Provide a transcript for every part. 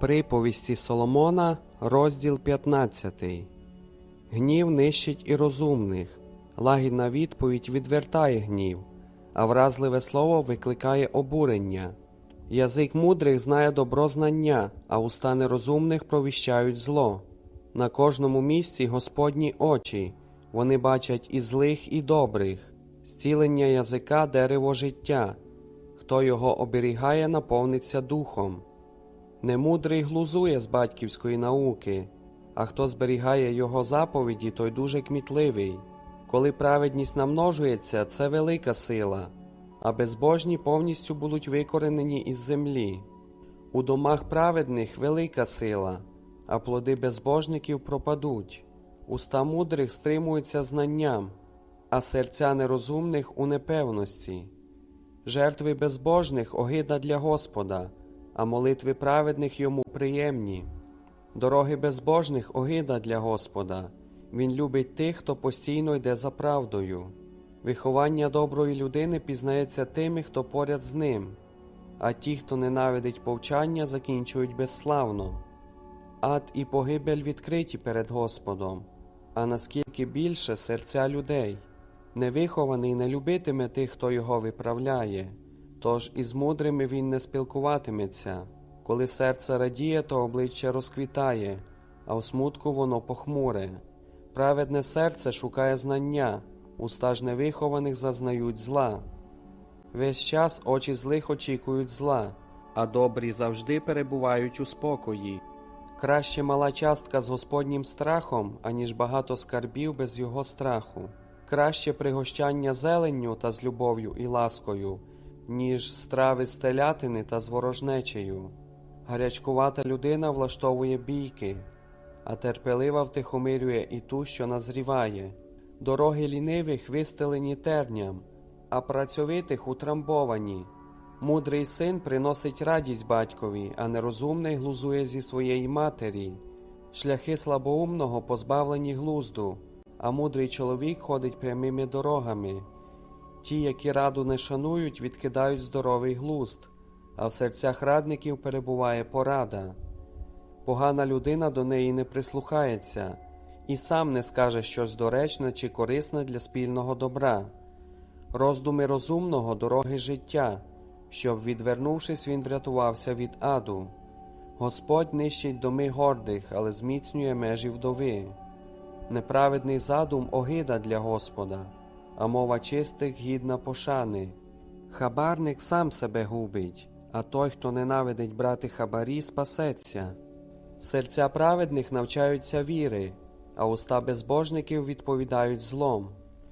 Приповісті Соломона, розділ 15. Гнів нищить і розумних, лагідна відповідь відвертає гнів, а вразливе слово викликає обурення. Язик мудрих знає добро знання, а уста нерозумних провіщають зло. На кожному місці Господні очі, вони бачать і злих, і добрих, зцілення язика дерево життя. Хто його оберігає, наповниться духом. Немудрий глузує з батьківської науки, а хто зберігає його заповіді, той дуже кмітливий. Коли праведність намножується, це велика сила, а безбожні повністю будуть викоренені із землі. У домах праведних велика сила, а плоди безбожників пропадуть. Уста мудрих стримуються знанням, а серця нерозумних у непевності. Жертви безбожних огида для Господа, а молитви праведних йому приємні. Дороги безбожних огида для Господа. Він любить тих, хто постійно йде за правдою. Виховання доброї людини пізнається тими, хто поряд з ним, а ті, хто ненавидить повчання, закінчують безславно. Ад і погибель відкриті перед Господом, а наскільки більше серця людей. Невихований не любитиме тих, хто його виправляє, тож із мудрими він не спілкуватиметься. Коли серце радіє, то обличчя розквітає, а у смутку воно похмуре. Праведне серце шукає знання, уста ж невихованих зазнають зла. Весь час очі злих очікують зла, а добрі завжди перебувають у спокої. Краще мала частка з Господнім страхом, аніж багато скарбів без його страху. Краще пригощання зеленню та з любов'ю і ласкою, ніж страви з телятини та з ворожнечею. Гарячкувата людина влаштовує бійки, а терпелива втихомирює і ту, що назріває. Дороги лінивих вистелені терням, а працьовитих утрамбовані. Мудрий син приносить радість батькові, а нерозумний глузує зі своєї матері. Шляхи слабоумного позбавлені глузду, а мудрий чоловік ходить прямими дорогами. Ті, які раду не шанують, відкидають здоровий глузд, а в серцях радників перебуває порада. Погана людина до неї не прислухається і сам не скаже щось доречне чи корисне для спільного добра. Роздуми розумного дороги життя, щоб, відвернувшись, він врятувався від аду. Господь нищить доми гордих, але зміцнює межі вдови. Неправедний задум огида для Господа, а мова чистих гідна пошани. Хабарник сам себе губить, а той, хто ненавидить брати хабарі, спасеться. Серця праведних навчаються віри, а уста безбожників відповідають злом.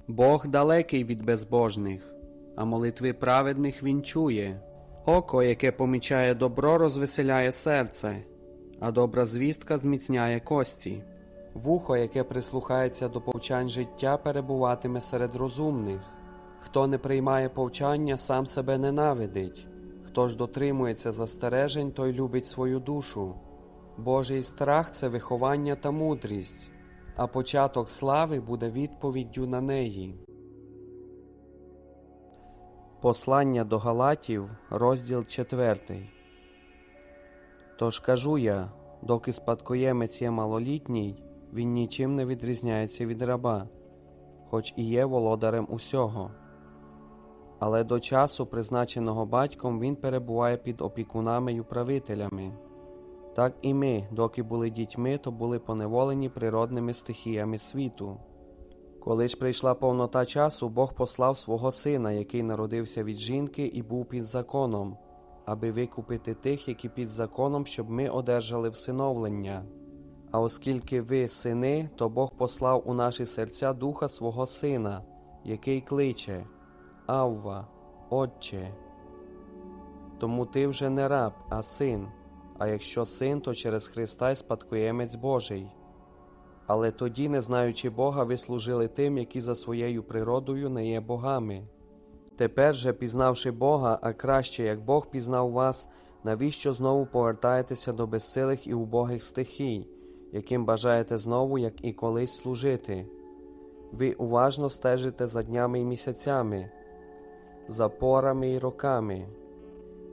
Бог далекий від безбожних, а молитви праведних він чує. Око, яке помічає добро, розвеселяє серце, а добра звістка зміцняє кості. Вухо, яке прислухається до повчань життя, перебуватиме серед розумних. Хто не приймає повчання, сам себе ненавидить. Хто ж дотримується застережень, той любить свою душу. Божий страх це виховання та мудрість, а початок слави буде відповіддю на неї. Послання до Галатів, розділ 4. Тож кажу я, доки спадкоємець є малолітній, він нічим не відрізняється від раба, хоч і є володарем усього. Але до часу, призначеного батьком, він перебуває під опікунами й управителями. Так і ми, доки були дітьми, то були поневолені природними стихіями світу. Коли ж прийшла повнота часу, Бог послав свого сина, який народився від жінки і був під законом, аби викупити тих, які під законом, щоб ми одержали всиновлення. А оскільки ви сини, то Бог послав у наші серця духа свого сина, який кличе Авва, Отче. Тому ти вже не раб, а син, а якщо син, то через Христа й спадкоємець Божий. Але тоді, не знаючи Бога, ви служили тим, які за своєю природою не є богами. Тепер же, пізнавши Бога, а краще, як Бог пізнав вас, навіщо знову повертаєтеся до безсилих і убогих стихій, яким бажаєте знову, як і колись служити? Ви уважно стежите за днями і місяцями, за порами і роками.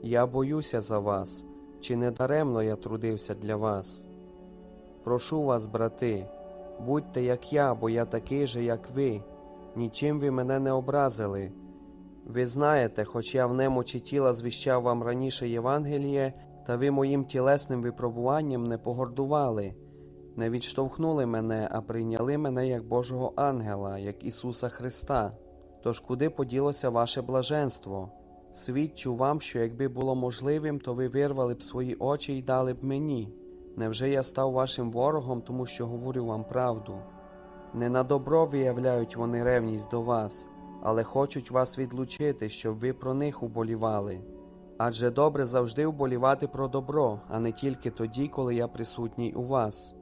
Я боюся за вас, чи не даремно я трудився для вас? Прошу вас, брати, будьте як я, бо я такий же, як ви. Нічим ви мене не образили. Ви знаєте, хоч я в немочі тіла звіщав вам раніше Євангеліє, та ви моїм тілесним випробуванням не погордували, не відштовхнули мене, а прийняли мене як Божого ангела, як Ісуса Христа. Тож куди поділося ваше блаженство? Свідчу вам, що якби було можливим, то ви вирвали б свої очі і дали б мені. Невже я став вашим ворогом, тому що говорю вам правду? Не на добро виявляють вони ревність до вас, але хочуть вас відлучити, щоб ви про них уболівали. Адже добре завжди уболівати про добро, а не тільки тоді, коли я присутній у вас.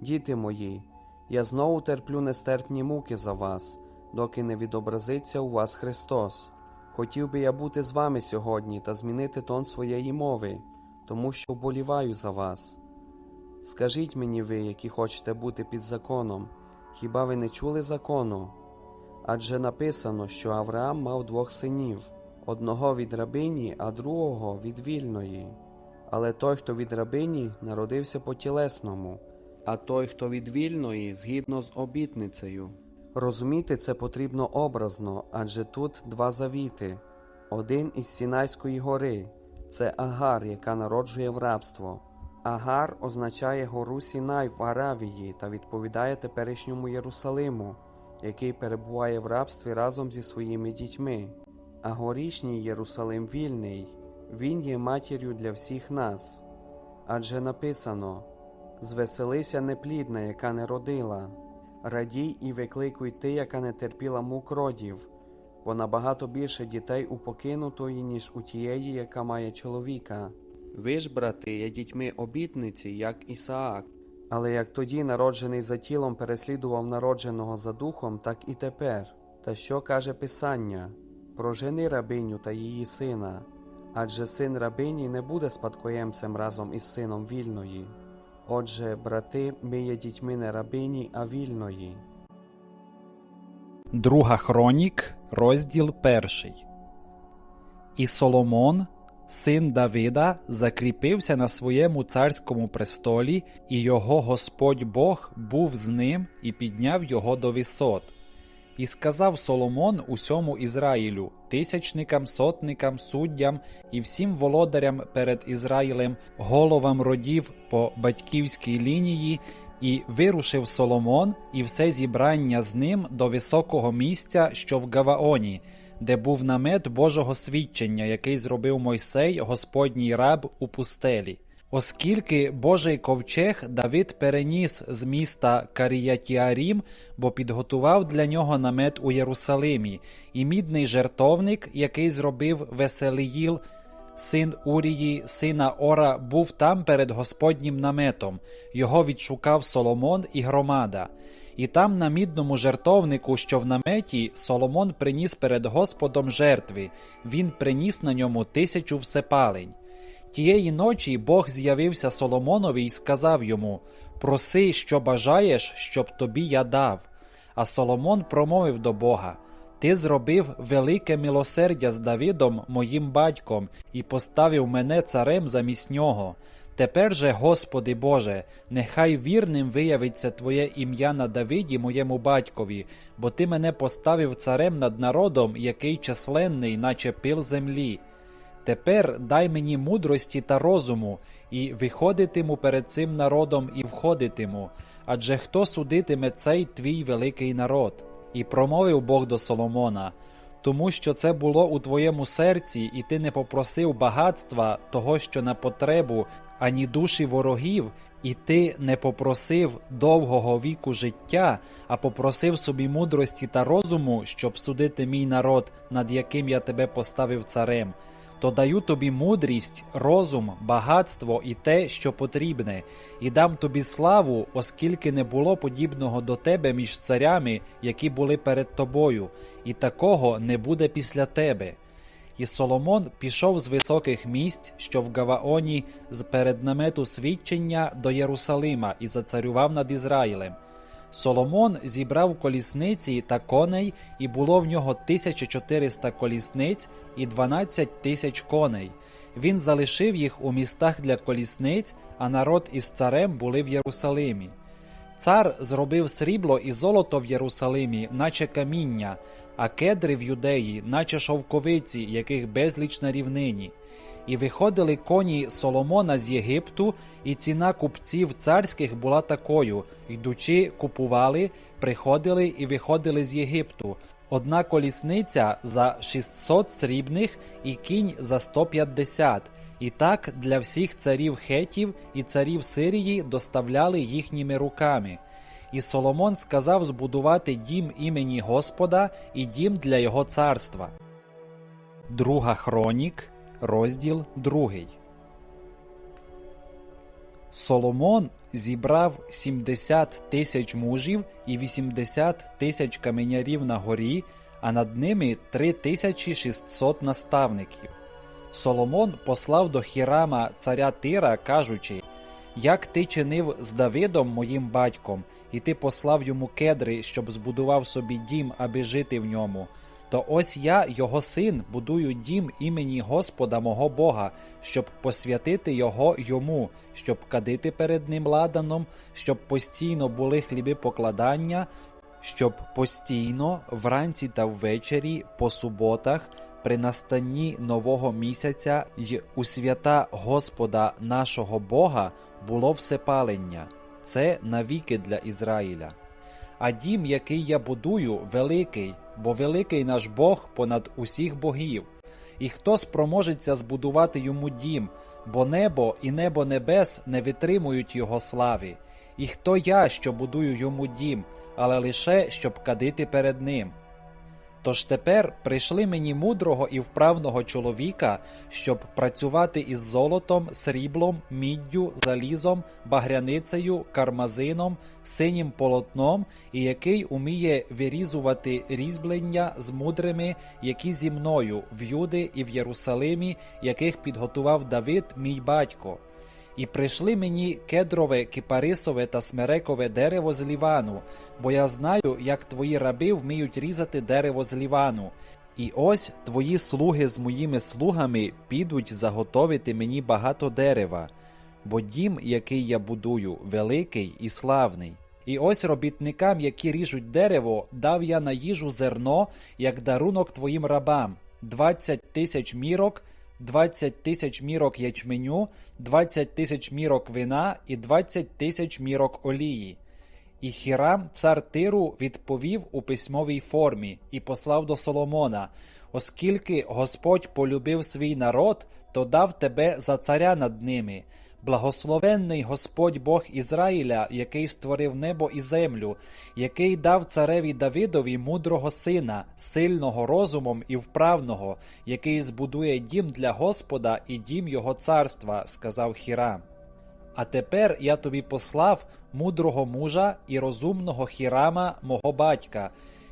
Діти мої, я знову терплю нестерпні муки за вас, доки не відобразиться у вас Христос. Хотів би я бути з вами сьогодні та змінити тон своєї мови, тому що вболіваю за вас. Скажіть мені ви, які хочете бути під законом, хіба ви не чули закону? Адже написано, що Авраам мав двох синів одного від рабині, а другого від вільної. Але той, хто від рабині, народився по тілесному, а той, хто від вільної, згідно з обітницею. Розуміти це потрібно образно, адже тут два завіти. Один із Сінайської гори це Агар, яка народжує в рабство. Агар означає гору Сінай в Аравії та відповідає теперішньому Єрусалиму, який перебуває в рабстві разом зі своїми дітьми. А горішній Єрусалим вільний, він є матір'ю для всіх нас. Адже написано: Звеселися неплідна, яка не родила, радій і викликуй ти, яка не терпіла мук родів, бо набагато більше дітей у покинутої, ніж у тієї, яка має чоловіка. Ви ж, брати, є дітьми обітниці, як Ісаак. Але як тоді народжений за тілом переслідував народженого за духом, так і тепер. Та що каже Писання? Прожени рабиню та її сина, адже син рабині не буде спадкоємцем разом із сином вільної. Отже, брати, ми є дітьми не рабині, а вільної. Друга Хронік, розділ перший. І Соломон, син Давида, закріпився на своєму царському престолі, і його Господь Бог був з ним і підняв його до висот. І сказав Соломон усьому Ізраїлю, тисячникам, сотникам, суддям і всім володарям перед Ізраїлем, головам родів по батьківській лінії, і вирушив Соломон і все зібрання з ним до високого місця, що в Гаваоні, де був намет Божого свідчення, який зробив Мойсей, Господній раб у пустелі. Оскільки Божий ковчег Давид переніс з міста Каріятіарім, бо підготував для нього намет у Єрусалимі, і мідний жертовник, який зробив Веселіїл, син Урії, сина Ора, був там перед Господнім наметом. Його відшукав Соломон і громада. І там на мідному жертовнику, що в наметі, Соломон приніс перед Господом жертви. Він приніс на ньому тисячу всепалень. Тієї ночі Бог з'явився Соломонові і сказав йому: Проси, що бажаєш, щоб тобі я дав. А Соломон промовив до Бога: Ти зробив велике милосердя з Давидом, моїм батьком, і поставив мене царем замість нього. Тепер же, Господи Боже, нехай вірним виявиться Твоє ім'я на Давиді, моєму батькові, бо Ти мене поставив царем над народом, який численний, наче пил землі. Тепер дай мені мудрості та розуму, і виходитиму перед цим народом і входитиму, адже хто судитиме цей твій великий народ? І промовив Бог до Соломона. Тому що це було у твоєму серці, і ти не попросив багатства того, що на потребу, ані душі ворогів, і ти не попросив довгого віку життя, а попросив собі мудрості та розуму, щоб судити мій народ, над яким я тебе поставив царем то даю тобі мудрість, розум, багатство і те, що потрібне, і дам тобі славу, оскільки не було подібного до тебе між царями, які були перед тобою, і такого не буде після тебе. І Соломон пішов з високих місць, що в Гаваоні, з перед намету свідчення до Єрусалима, і зацарював над Ізраїлем. Соломон зібрав колісниці та коней, і було в нього 1400 колісниць і 12 тисяч коней. Він залишив їх у містах для колісниць, а народ із царем були в Єрусалимі. Цар зробив срібло і золото в Єрусалимі, наче каміння, а кедри в юдеї, наче шовковиці, яких безліч на рівнині. І виходили коні Соломона з Єгипту, і ціна купців царських була такою: йдучи, купували, приходили і виходили з Єгипту. Одна колісниця за 600 срібних і кінь за 150. І так для всіх царів хетів і царів Сирії доставляли їхніми руками. І Соломон сказав збудувати дім імені Господа і дім для його царства. Друга хронік, розділ другий. Соломон зібрав 70 тисяч мужів і 80 тисяч каменярів на горі, а над ними 3600 наставників. Соломон послав до Хірама царя Тира, кажучи: Як ти чинив з Давидом, моїм батьком, і ти послав йому кедри, щоб збудував собі дім, аби жити в ньому. То ось я, його син, будую дім імені Господа мого Бога, щоб посвятити його йому, щоб кадити перед ним ладаном, щоб постійно були хліби покладання, щоб постійно вранці та ввечері по суботах при настанні нового місяця й у свята Господа нашого Бога було всепалення. Це навіки для Ізраїля. А дім, який я будую, великий, бо великий наш Бог понад усіх богів. І хто спроможеться збудувати йому дім, бо небо і небо небес не витримують його славі, І хто я, що будую йому дім, але лише щоб кадити перед ним. Тож тепер прийшли мені мудрого і вправного чоловіка, щоб працювати із золотом, сріблом, міддю, залізом, багряницею, кармазином, синім полотном, і який уміє вирізувати різьблення з мудрими, які зі мною в Юди і в Єрусалимі, яких підготував Давид, мій батько. І прийшли мені кедрове, кипарисове та смерекове дерево з Лівану, бо я знаю, як твої раби вміють різати дерево з Лівану. І ось твої слуги з моїми слугами підуть заготовити мені багато дерева, бо дім, який я будую, великий і славний. І ось робітникам, які ріжуть дерево, дав я на їжу зерно, як дарунок твоїм рабам, двадцять тисяч мірок. 20 тисяч мірок ячменю, 20 тисяч мірок вина і 20 тисяч мірок олії. І Хірам, цар Тиру, відповів у письмовій формі і послав до Соломона: Оскільки Господь полюбив свій народ, то дав тебе за царя над ними. Благословенний Господь Бог Ізраїля, який створив небо і землю, який дав цареві Давидові мудрого сина, сильного розумом і вправного, який збудує дім для Господа і дім його царства, сказав Хірам. А тепер я тобі послав мудрого мужа і розумного Хірама, мого батька,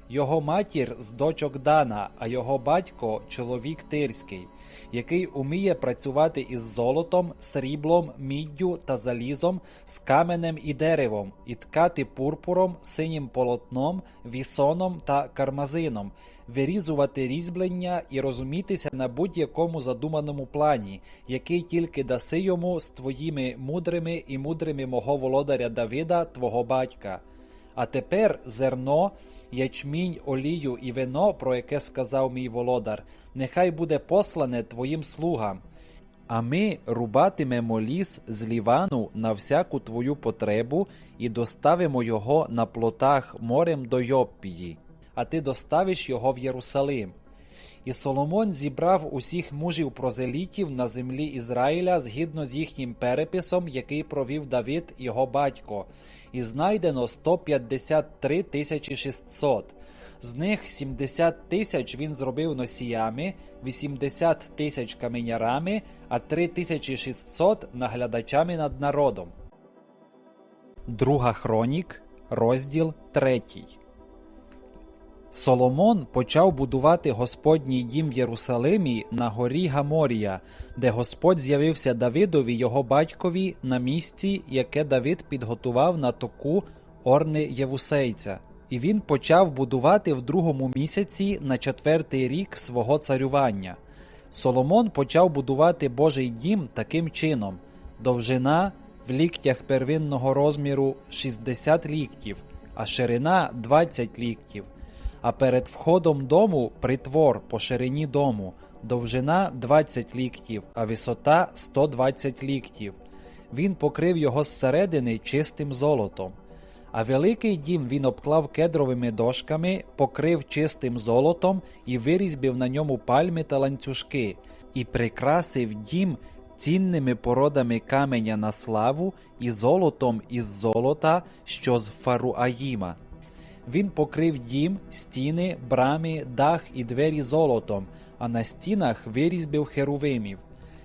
його матір з дочок Дана, а його батько чоловік тирський, який уміє працювати із золотом, сріблом, міддю та залізом, з каменем і деревом, і ткати пурпуром, синім полотном, вісоном та кармазином, вирізувати різьблення і розумітися на будь-якому задуманому плані, який тільки даси йому з твоїми мудрими і мудрими мого володаря Давида, твого батька. А тепер зерно, ячмінь, олію і вино, про яке сказав мій володар, нехай буде послане твоїм слугам. А ми рубатимемо ліс з Лівану на всяку твою потребу і доставимо його на плотах морем до Йоппії, а ти доставиш його в Єрусалим. І Соломон зібрав усіх мужів прозелітів на землі Ізраїля згідно з їхнім переписом, який провів Давид його батько, і знайдено 153 тисячі 600. З них 70 тисяч він зробив носіями, 80 тисяч каменярами, а 3600 наглядачами над народом. Друга хронік, розділ третій. Соломон почав будувати Господній дім в Єрусалимі на горі Гаморія, де Господь з'явився Давидові його батькові на місці, яке Давид підготував на току Орни Євусейця, і він почав будувати в другому місяці на четвертий рік свого царювання. Соломон почав будувати Божий дім таким чином: довжина в ліктях первинного розміру 60 ліктів, а ширина 20 ліктів. А перед входом дому притвор по ширині дому, довжина 20 ліктів, а висота 120 ліктів. Він покрив його зсередини чистим золотом. А великий дім він обклав кедровими дошками, покрив чистим золотом і вирізбив на ньому пальми та ланцюжки, і прикрасив дім цінними породами каменя на славу і золотом із золота, що з Фаруаїма. Він покрив дім, стіни, брами, дах і двері золотом, а на стінах вирізбив херувимів.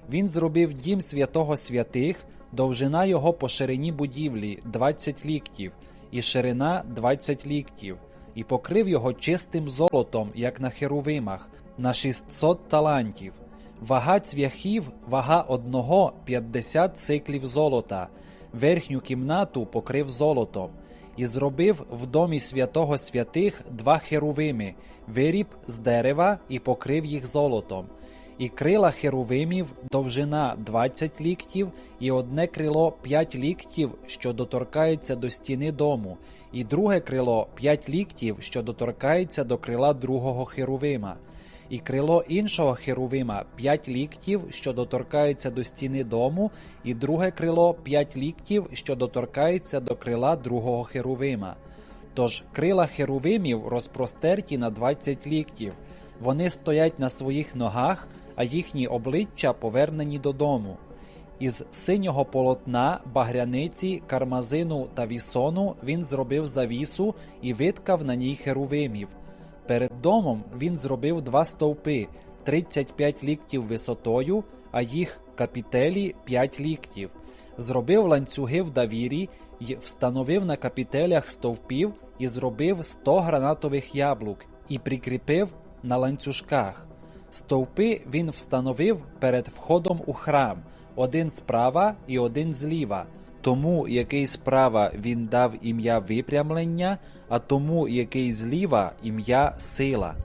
Він зробив дім святого святих, довжина його по ширині будівлі 20 ліктів, і ширина 20 ліктів, і покрив його чистим золотом, як на херувимах, на 600 талантів. Вага цвяхів, вага одного 50 циклів золота. Верхню кімнату покрив золотом. І зробив в домі святого святих два херувими, виріб з дерева і покрив їх золотом. І крила херувимів довжина 20 ліктів, і одне крило 5 ліктів, що доторкається до стіни дому, і друге крило 5 ліктів, що доторкається до крила другого херувима. І крило іншого херувима 5 ліктів, що доторкається до стіни дому, і друге крило 5 ліктів, що доторкається до крила другого херувима. Тож крила херувимів розпростерті на 20 ліктів. Вони стоять на своїх ногах, а їхні обличчя повернені додому. Із синього полотна, багряниці, кармазину та вісону він зробив завісу і виткав на ній херувимів. Перед домом він зробив два стовпи 35 ліктів висотою, а їх капітелі 5 ліктів. Зробив ланцюги в давірі й встановив на капітелях стовпів і зробив 100 гранатових яблук і прикріпив на ланцюжках. Стовпи він встановив перед входом у храм, один справа і один зліва. Тому, який справа він дав ім'я випрямлення, а тому, який зліва ім'я сила.